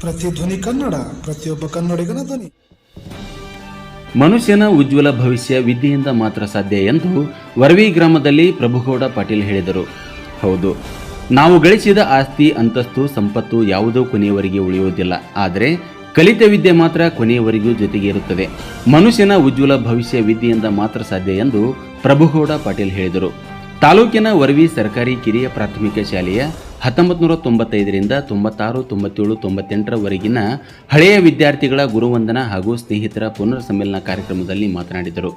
C ಧ್ವನಿ ಕನ್ನಡ, ಪ್ರತಿಯೊಬ್ಬ ಕನ್ನಡಿಗನ ಧ್ವನಿ. ಮನುಷ್ಯನ ಉಜ್ವಲ ಭವಿಷ್ಯ ವಿದ್ಯೆಯಿಂದ ಮಾತ್ರ ಸಾಧ್ಯ ಎಂದು ವರವಿ ಗ್ರಾಮದಲ್ಲಿ ಪ್ರಭುಗೌಡ ಪಾಟೀಲ್ ಹೇಳಿದರು. ಹೌದು, ನಾವು ಗಳಿಸಿದ ಆಸ್ತಿ, ಅಂತಸ್ತು, ಸಂಪತ್ತು ಯಾವುದೋ ಕೊನೆಯವರೆಗೆ ಉಳಿಯುವುದಿಲ್ಲ. ಆದರೆ ಕಲಿತ ವಿದ್ಯೆ ಮಾತ್ರ ಕೊನೆಯವರೆಗೂ ಜೊತೆಗೆ ಇರುತ್ತದೆ. ಮನುಷ್ಯನ ಉಜ್ವಲ ಭವಿಷ್ಯ ವಿದ್ಯೆಯಿಂದ ಮಾತ್ರ ಸಾಧ್ಯ ಎಂದು ಪ್ರಭುಗೌಡ ಪಾಟೀಲ್ ಹೇಳಿದರು. ತಾಲೂಕಿನ ವರವಿ ಸರ್ಕಾರಿ ಕಿರಿಯ ಪ್ರಾಥಮಿಕ ಶಾಲೆಯ ಹತ್ತೊಂಬತ್ತು ನೂರ ತೊಂಬತ್ತೈದರಿಂದ ತೊಂಬತ್ತಾರು, ತೊಂಬತ್ತೇಳು, ತೊಂಬತ್ತೆಂಟರವರೆಗಿನ ಹಳೆಯ ವಿದ್ಯಾರ್ಥಿಗಳ ಗುರುವಂದನ ಹಾಗೂ ಸ್ನೇಹಿತರ ಪುನರ್ ಸಮ್ಮೇಳನ ಕಾರ್ಯಕ್ರಮದಲ್ಲಿ ಮಾತನಾಡಿದರು.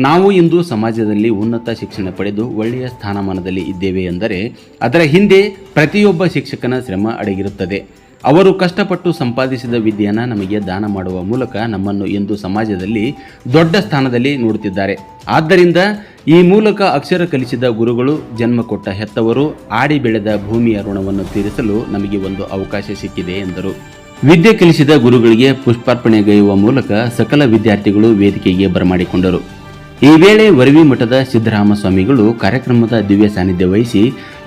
ನಾವು ಇಂದು ಸಮಾಜದಲ್ಲಿ ಉನ್ನತ ಶಿಕ್ಷಣ ಪಡೆದು ಒಳ್ಳೆಯ ಸ್ಥಾನಮಾನದಲ್ಲಿ ಇದ್ದೇವೆ ಎಂದರೆ ಅದರ ಹಿಂದೆ ಪ್ರತಿಯೊಬ್ಬ ಶಿಕ್ಷಕನ ಶ್ರಮ ಅಡಗಿರುತ್ತದೆ. ಅವರು ಕಷ್ಟಪಟ್ಟು ಸಂಪಾದಿಸಿದ ವಿದ್ಯೆಯನ್ನು ನಮಗೆ ದಾನ ಮಾಡುವ ಮೂಲಕ ನಮ್ಮನ್ನು ಇಂದು ಸಮಾಜದಲ್ಲಿ ದೊಡ್ಡ ಸ್ಥಾನದಲ್ಲಿ ನೋಡುತ್ತಿದ್ದಾರೆ. ಆದ್ದರಿಂದ ಈ ಮೂಲಕ ಅಕ್ಷರ ಕಲಿಸಿದ ಗುರುಗಳು ಜನ್ಮ ಕೊಟ್ಟ ಹೆತ್ತವರು ಆಡಿ ಬೆಳೆದ ಭೂಮಿಯ ಋಣವನ್ನು ತೀರಿಸಲು ನಮಗೆ ಒಂದು ಅವಕಾಶ ಸಿಕ್ಕಿದೆ ಎಂದರು. ವಿದ್ಯೆ ಕಲಿಸಿದ ಗುರುಗಳಿಗೆ ಪುಷ್ಪಾರ್ಪಣೆಗೈಯುವ ಮೂಲಕ ಸಕಲ ವಿದ್ಯಾರ್ಥಿಗಳು ವೇದಿಕೆಗೆ ಬರಮಾಡಿಕೊಂಡರು. ಈ ವೇಳೆ ವರವಿ ಮಠದ ಸಿದ್ದರಾಮ ಸ್ವಾಮಿಗಳು ಕಾರ್ಯಕ್ರಮದ ದಿವ್ಯ ಸಾನ್ನಿಧ್ಯ ವಹಿಸಿ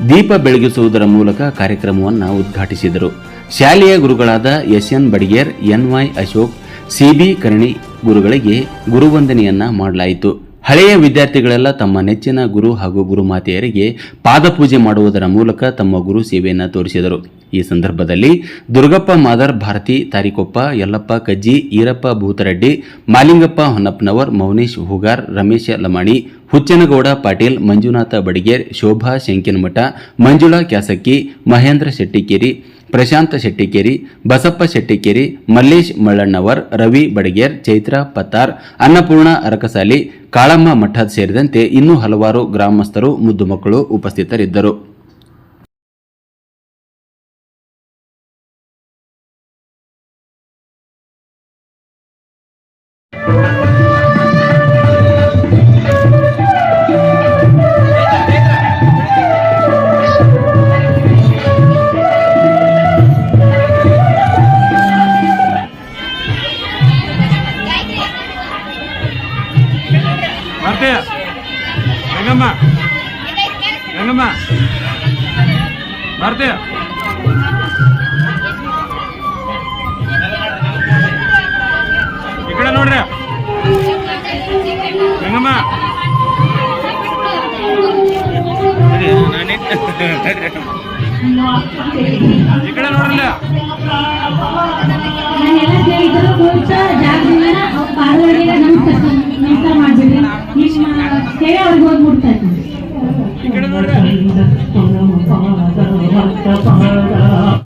ದೀಪ ಬೆಳಗಿಸುವುದರ ಮೂಲಕ ಕಾರ್ಯಕ್ರಮವನ್ನು ಉದ್ಘಾಟಿಸಿದರು. ಶಾಲೆಯ ಗುರುಗಳಾದ S N Badiger N Y Ashok, C B Karni ಗುರುಗಳಿಗೆ ಗುರುವಂದನೆಯನ್ನ ಮಾಡಲಾಯಿತು. ಹಳೆಯ ವಿದ್ಯಾರ್ಥಿಗಳೆಲ್ಲ ತಮ್ಮ ನೆಚ್ಚಿನ ಗುರು ಹಾಗೂ ಗುರುಮಾತೆಯರಿಗೆ ಪಾದಪೂಜೆ ಮಾಡುವುದರ ಮೂಲಕ ತಮ್ಮ ಗುರು ಸೇವೆಯನ್ನು ತೋರಿಸಿದರು. ಈ ಸಂದರ್ಭದಲ್ಲಿ ದುರ್ಗಪ್ಪ ಮಾದರ್, ಭಾರತಿ, ತಾರಿಕೊಪ್ಪ, ಯಲ್ಲಪ್ಪ ಕಜ್ಜಿ, ಈರಪ್ಪ ಭೂತರೆಡ್ಡಿ, ಮಾಲಿಂಗಪ್ಪ ಹೊನ್ನಪ್ಪನವರ್, ಮೌನೇಶ್ ಹುಗಾರ್, ರಮೇಶ ಲಮಾಣಿ, ಹುಚ್ಚನಗೌಡ ಪಾಟೀಲ್, ಮಂಜುನಾಥ ಬಡಿಗೇರ್, ಶೋಭಾ ಶಂಕಿನಮಠ, ಮಂಜುಳಾ ಕ್ಯಾಸಕ್ಕಿ, ಮಹೇಂದ್ರ ಶೆಟ್ಟಿಕೇರಿ ಪ್ರಶಾಂತ ಶೆಟ್ಟಿಕೇರಿ, ಬಸಪ್ಪ ಶೆಟ್ಟಿಕೇರಿ, ಮಲ್ಲೇಶ್ ಮಳ್ಳಣ್ಣವರ್ ರವಿ ಬಡಗೇರ್, ಚೈತ್ರ ಪತ್ತಾರ್, ಅನ್ನಪೂರ್ಣ ಅರಕಸಾಲಿ, ಕಾಳಮ್ಮ ಮಠದ್ ಸೇರಿದಂತೆ ಇನ್ನೂ ಹಲವಾರು ಗ್ರಾಮಸ್ಥರು, ಮುದ್ದು ಮಕ್ಕಳು ಉಪಸ್ಥಿತರಿದ್ದರು. ಬರ್ತೀಯ ಹೆಂಗಮ್ಮ? ಹೆಂಗಮ್ಮ? ಬರ್ತೀಯ? ಈ ಕಡೆ ನೋಡ್ರಿ. ಹೆಂಗಮ್ಮ? ಈ ಕಡೆ ನೋಡ್ರಲ್ಲ ఇక్కడ